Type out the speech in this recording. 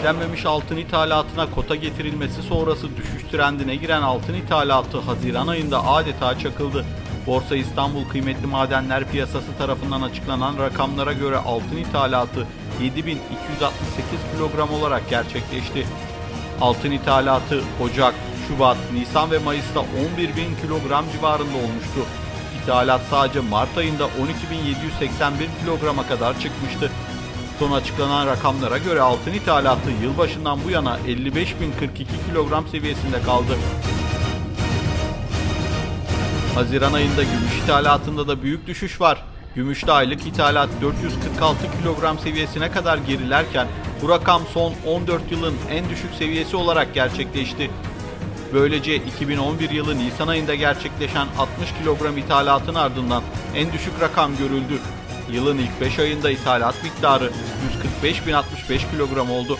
işlenmemiş altın ithalatına kota getirilmesi sonrası düşüş trendine giren altın ithalatı Haziran ayında adeta çakıldı. Borsa İstanbul Kıymetli Madenler Piyasası tarafından açıklanan rakamlara göre altın ithalatı 7268 kilogram olarak gerçekleşti. Altın ithalatı Ocak, Şubat, Nisan ve Mayıs'ta 11.000 kilogram civarında olmuştu. İthalat sadece Mart ayında 12.781 kilograma kadar çıkmıştı. Son açıklanan rakamlara göre altın ithalatı yılbaşından bu yana 55.042 kilogram seviyesinde kaldı. Haziran ayında gümüş ithalatında da büyük düşüş var. Gümüşte aylık ithalat 446 kilogram seviyesine kadar gerilerken bu rakam son 14 yılın en düşük seviyesi olarak gerçekleşti. Böylece 2011 yılı Nisan ayında gerçekleşen 60 kilogram ithalatın ardından en düşük rakam görüldü. Yılın ilk 5 ayında ithalat miktarı 145.065 kilogram oldu.